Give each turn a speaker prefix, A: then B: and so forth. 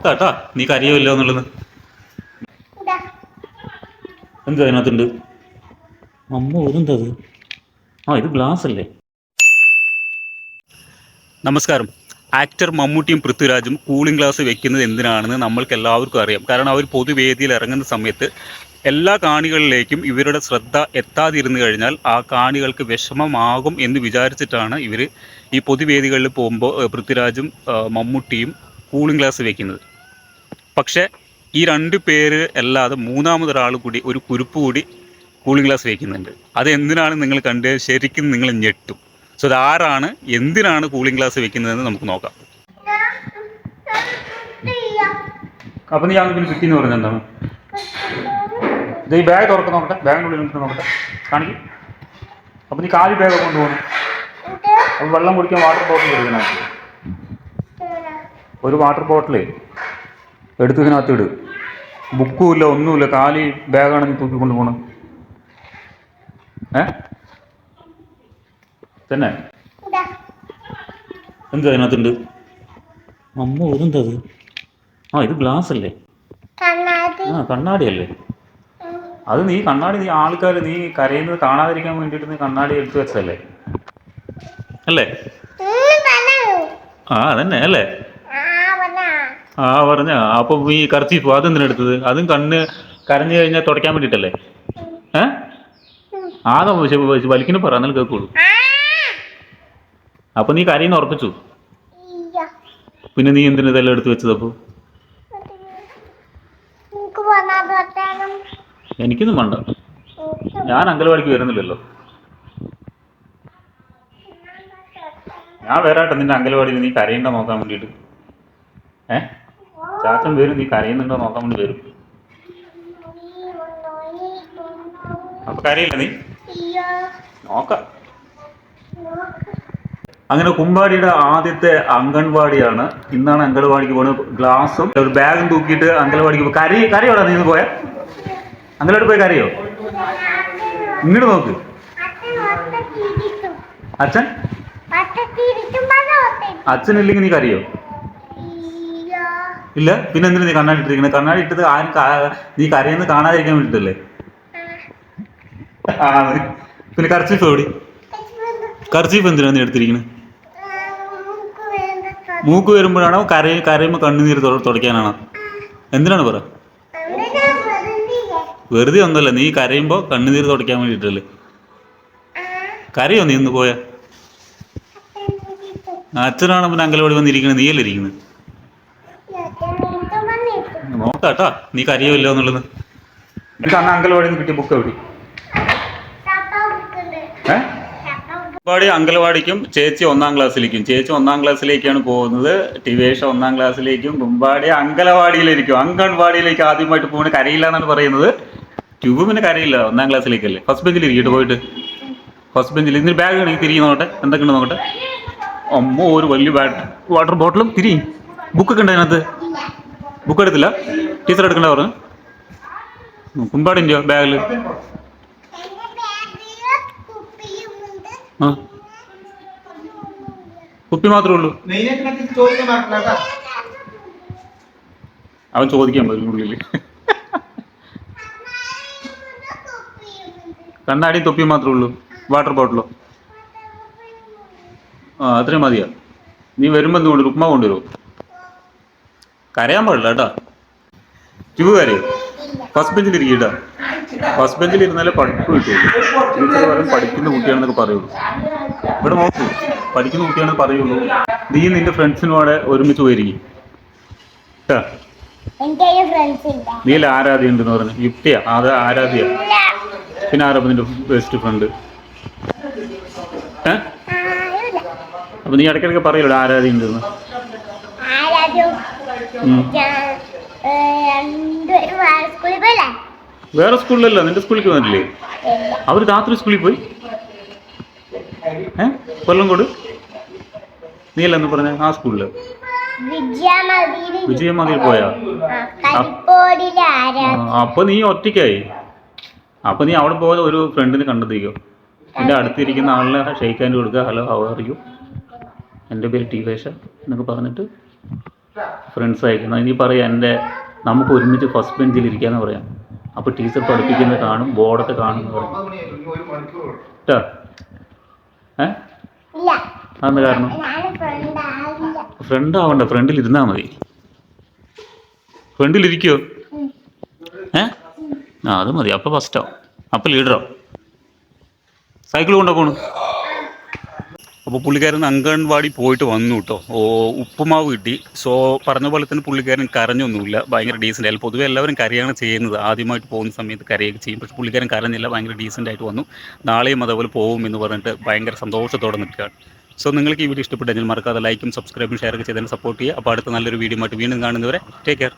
A: നോക്കാട്ടാ നീ കരയുമല്ലോ എന്നുള്ളത്. എന്താ അതിനകത്തുണ്ട് അമ്മ ഒരുന്തത് ആ ഇത് ഗ്ലാസ് അല്ലേ? നമസ്കാരം. ആക്ടർ മമ്മൂട്ടിയും പൃഥ്വിരാജും കൂളിംഗ് ഗ്ലാസ് വെക്കുന്നത് എന്തിനാണെന്ന് നമ്മൾക്ക് എല്ലാവർക്കും അറിയാം. കാരണം അവർ പൊതുവേദിയിൽ ഇറങ്ങുന്ന സമയത്ത് എല്ലാ കാണികളിലേക്കും ഇവരുടെ ശ്രദ്ധ എത്താതിരുന്നു കഴിഞ്ഞാൽ ആ കാണികൾക്ക് വിഷമമാകും എന്ന് വിചാരിച്ചിട്ടാണ് ഇവർ ഈ പൊതുവേദികളിൽ പോകുമ്പോൾ പൃഥ്വിരാജും മമ്മൂട്ടിയും കൂളിംഗ് ഗ്ലാസ് വെക്കുന്നത്. പക്ഷേ ഈ രണ്ട് പേര് അല്ലാതെ മൂന്നാമതൊരാൾ കൂടി ഒരു കുരുപ്പ് കൂടി കൂളിംഗ് ഗ്ലാസ് വയ്ക്കുന്നുണ്ട് അത് എന്തിനാണ് നിങ്ങൾ കണ്ട് ശരിക്കും നിങ്ങൾ ഞെട്ടും. സോ അത് ആരാണ്? എന്തിനാണ് കൂളിംഗ് ഗ്ലാസ് വെക്കുന്നതെന്ന് നമുക്ക് നോക്കാം. അപ്പം നീ ആണെങ്കിൽ കിട്ടി എന്ന് പറഞ്ഞത് എന്താണ്? ഈ ബാഗ് തുറക്കാൻ നോക്കട്ടെ. ബാഗിനുള്ളിൽ നിന്നിട്ട് നോക്കട്ടെ. കാണിക്കും. അപ്പം നീ കാലി ബാഗ് കൊണ്ടുപോകണം അപ്പം വെള്ളം കുടിക്കാൻ വാട്ടർ ബോട്ടിൽ എടുക്കണം. ഒരു വാട്ടർ ബോട്ടിൽ എടുത്ത് ഇതിനകത്ത് ഇട്. ബുക്കുമില്ല ഒന്നുമില്ല കാലി ബാഗാണ് നീ തൂക്കിക്കൊണ്ട് പോകണം ഏ? തന്നെ? എന്താ അതിനകത്തുണ്ട്? അമ്മ ഇതെന്തത് ആ ഇത് ഗ്ലാസ് അല്ലേ
B: കണ്ണാടി.
A: ആ കണ്ണാടിയല്ലേ? അത് നീ കണ്ണാടി നീ ആൾക്കാർ നീ കരയുന്നത് കാണാതിരിക്കാൻ വേണ്ടിയിട്ട് നീ കണ്ണാടി എടുത്തു വെച്ചതല്ലേ? അല്ലേ. ആ അതന്നെ അല്ലേ.
B: ആ പറഞ്ഞ.
A: അപ്പൊ ഈ കർച്ചീഫ് അതെന്തിനാ എടുത്തത്? അതും കണ്ണ് കരഞ്ഞു കഴിഞ്ഞാൽ തുടയ്ക്കാൻ വേണ്ടിട്ടല്ലേ ഏ? ആകെ വലിക്കിന് വലിക്കുന്ന പറ എന്നാലും കേൾക്കുള്ളൂ. അപ്പൊ നീ കരയുന്ന ഉറപ്പിച്ചു. പിന്നെ നീ എന്തിനാ ഇതെല്ലാം എടുത്തു വെച്ചത് അപ്പൊ? എനിക്കൊന്നും വേണ്ട. ഞാൻ അങ്കലവാടിക്ക് വരുന്നില്ലല്ലോ. ഞാൻ വരാട്ടെ നിന്റെ അങ്കലവാടിയിൽ നീ കരയണ്ട നോക്കാൻ വേണ്ടിയിട്ട്. ഏ? ചാച്ചൻ വരും നീ കരയുന്നുണ്ടോ നോക്കാൻ വേണ്ടി വരും അപ്പൊ കരയില്ല നീ നോക്ക അങ്ങനെ കുമ്പാടിയുടെ ആദ്യത്തെ അംഗൻവാടിയാണ് ഇന്നാണ് അംഗൻവാടിക്ക് പോകുന്നത് ഗ്ലാസും ഒരു ബാഗും തൂക്കിയിട്ട് അംഗൻവാടിക്ക് പോ- കരി കരയോടാ നീ പോയ അംഗൻവാടി പോയി കരയോ ഇങ്ങോട്ട് നോക്ക്
B: അച്ഛൻ
A: അച്ഛനില്ലെങ്കിൽ നീ കരയോ. ഇല്ല. പിന്നെ എന്തിനാ നീ കണ്ണാടി ഇട്ടിരിക്കുന്നത് കണ്ണാടി ഇട്ടത് ആരും നീ കരയുന്നത് കാണാതിരിക്കാൻ വേണ്ടിട്ടല്ലേ? പിന്നെ കർച്ചീഫ് എവിടെ? കർച്ചീഫ് എന്തിനാ നീ എടുത്തിരിക്കുന്നത് മൂക്ക് വരുമ്പോഴാണോ കരയ കരയുമ്പോൾ കണ്ണുനീര് തുട- തുടയ്ക്കാനാണോ? എന്തിനാണ് പറ?
B: വെറുതെ?
A: ഒന്നല്ല നീ കരയുമ്പോൾ കണ്ണുനീര് തുടയ്ക്കാൻ വേണ്ടിയിട്ടല്ലേ കരയോ നീ ഇന്ന് പോയ? അച്ഛനാണ് പിന്നെ അങ്കലവാടി വന്നിരിക്കുന്നത് നീയല്ലേ ഇരിക്കുന്നത്. നോക്കാട്ടാ. നീ കരയുമല്ലോ എന്നുള്ളത്. എനിക്ക് അന്ന് കിട്ടിയ ബുക്ക് എവിടെ അങ്കലവാടിക്കും ചേച്ചി ഒന്നാം ക്ലാസ്സിലേക്കും. ചേച്ചി ഒന്നാം ക്ലാസ്സിലേക്കാണ് പോകുന്നത്. ടിവേഷ ഒന്നാം ക്ലാസ്സിലേക്കും. കുമ്പാടി അങ്കലവാടിയിലേക്കും അങ്കൺവാടിയിലേക്ക് ആദ്യമായിട്ട് പോകുന്നത് കരയില്ല എന്നാണ് പറയുന്നത്. ട്യൂബ് പിന്നെ കരയില്ല. ഒന്നാം ക്ലാസ്സിലേക്കല്ലേ. ഫസ്റ്റ് ബെഞ്ചിൽ ഇരിക്കട്ടെ പോയിട്ട്. ഫസ്റ്റ് ബെഞ്ചിൽ ഇതിന് ബാഗ് ആണെങ്കിൽ തിരികെ നോക്കട്ടെ. എന്തൊക്കെയുണ്ട് നോക്കട്ടെ. അമ്മ ഒരു വലിയ ബാറ്റ് വാട്ടർ ബോട്ടിലും തിരി. ബുക്കൊക്കെ ഉണ്ട് അതിനകത്ത്? ബുക്ക് എടുത്തില്ല. ടീച്ചർ എടുക്കണ്ട പറഞ്ഞു. കുമ്പാടിന്റെയോ ബാഗിൽ. ആ. കുപ്പി മാത്രമേ ഉള്ളൂ. അവൻ ചോദിക്കാൻ പറ്റും ഉള്ളിൽ
B: കുപ്പിയുമുണ്ട്.
A: കണ്ണാടി തൊപ്പി മാത്രമേ ഉള്ളൂ. വാട്ടർ ബോട്ടിലോ ആ അത്രയും മതിയാ? നീ വരുമ്പോൾ എന്ത് കൊണ്ടുവരും ഉപ്മാ കൊണ്ടുവരുമോ കരയാൻ പാടില്ല കേട്ടോ. ട്യൂബ് കരയോ. ഫസ്റ്റ് ബെഞ്ചിൽ ഇരിക്കും കേട്ടോ. ഫസ്റ്റ് ബെഞ്ചിൽ ഇരുന്നാലേ പഠിപ്പ് കിട്ടുള്ളൂ ടീച്ചർ പറയും പഠിക്കുന്ന കുട്ടിയാണെന്നൊക്കെ പറയുള്ളൂ. ഇവിടെ നോക്കൂ പഠിക്കുന്ന കുട്ടിയാണെന്ന് പറയുള്ളൂ. നീ നിന്റെ ഫ്രണ്ട്സിനും അവിടെ ഒരുമിച്ച് പോയിരിക്കും. കേട്ടാ നീ ആരാധ്യ ഉണ്ടെന്ന് പറഞ്ഞു. യുക്തിയാ. അത് ആരാധ്യ. പിന്നെ ആരാ നിന്റെ ബെസ്റ്റ് ഫ്രണ്ട് ഏ. അപ്പൊ നീ ഇടയ്ക്കിടയ്ക്ക് പറയല്ലോ ആരാധ്യ ഉണ്ടെന്ന്
B: ആരാദ്യം
A: ഉം.
B: ഞാൻ ഏ, രണ്ടുപേരും വേറെ
A: സ്കൂളിലല്ല നിന്റെ സ്കൂളിൽ വന്നില്ലേ. അവർ രാത്രി സ്കൂളിൽ പോയി? ഏ? കൊല്ലംകോട്? നീ അല്ല എന്ന് പറഞ്ഞ ആ
B: സ്കൂളിൽ.
A: വിജയമതിൽ പോയാ? അപ്പൊ നീ ഒറ്റയ്ക്കായി? അപ്പൊ നീ അവിടെ പോയ ഒരു ഫ്രണ്ടിനെ കണ്ടെത്തിക്കോ. എന്റെ അടുത്തിരിക്കുന്ന ആളിനെ ഷെയ്ക്ക് ഹാൻഡ് കൊടുക്കുക ഹലോ ഹൗ ആർ യു എന്റെ പേര് ടി വേഷ എന്നൊക്കെ പറഞ്ഞിട്ട് ഫ്രണ്ട്സ് അയക്കുന്നത് ഇനി പറയാം എന്റെ നമുക്ക് ഒരുമിച്ച് ഫസ്റ്റ് ബെഞ്ചിൽ ഇരിക്കാന്ന് പറയാം. അപ്പോൾ ടീച്ചർ പഠിപ്പിക്കുന്നത് കാണും ബോർഡൊക്കെ കാണും എന്ന് പറയും. കേട്ടോ അതെന്താ കാരണം?
B: ഫ്രണ്ട്
A: ആവണ്ട ഫ്രണ്ടിൽ ഇരുന്നാൽ മതി. ഫ്രണ്ടിൽ ഇരിക്കുമോ ഏ? ആ അത് മതി. അപ്പോൾ ഫസ്റ്റാവും അപ്പോൾ ലീഡറാവും സൈക്കിൾ കൊണ്ടാ പോണു? അപ്പോൾ പുള്ളിക്കാരൻ അംഗൻവാടി പോയിട്ട് വന്നു കേട്ടോ ഓ ഉപ്പുമാവ് കിട്ടി. സോ പറഞ്ഞ പോലെ തന്നെ പുള്ളിക്കാരൻ കരഞ്ഞൊന്നുമില്ല. ഭയങ്കര ഡീസന്റ് ആയാലും പൊതുവെ എല്ലാവരും കരയാണ് ചെയ്യുന്നത്. ആദ്യമായിട്ട് പോകുന്ന സമയത്ത് കരയൊക്കെ ചെയ്യും. പക്ഷേ പുള്ളിക്കാരൻ കരഞ്ഞില്ല. ഭയങ്കര ഡീസന്റ് ആയിട്ട് വന്നു. നാളെയും അതേപോലെ പോകും എന്ന് പറഞ്ഞിട്ട് ഭയങ്കര സന്തോഷത്തോടെ നിൽക്കുകയാണ്. സോ നിങ്ങൾക്ക് ഈ വീഡിയോ ഇഷ്ടപ്പെട്ടെങ്കിൽ മറക്കാതെ ലൈക്കും സബ്സ്ക്രൈബും ഷെയർ ഒക്കെ ചെയ്തതിന് സപ്പോർട്ട് ചെയ്യുക. അപ്പോൾ അടുത്ത നല്ലൊരു വീഡിയോ ആയിട്ട് വീണ്ടും കാണുന്നവരെ ടേക്ക് കെയർ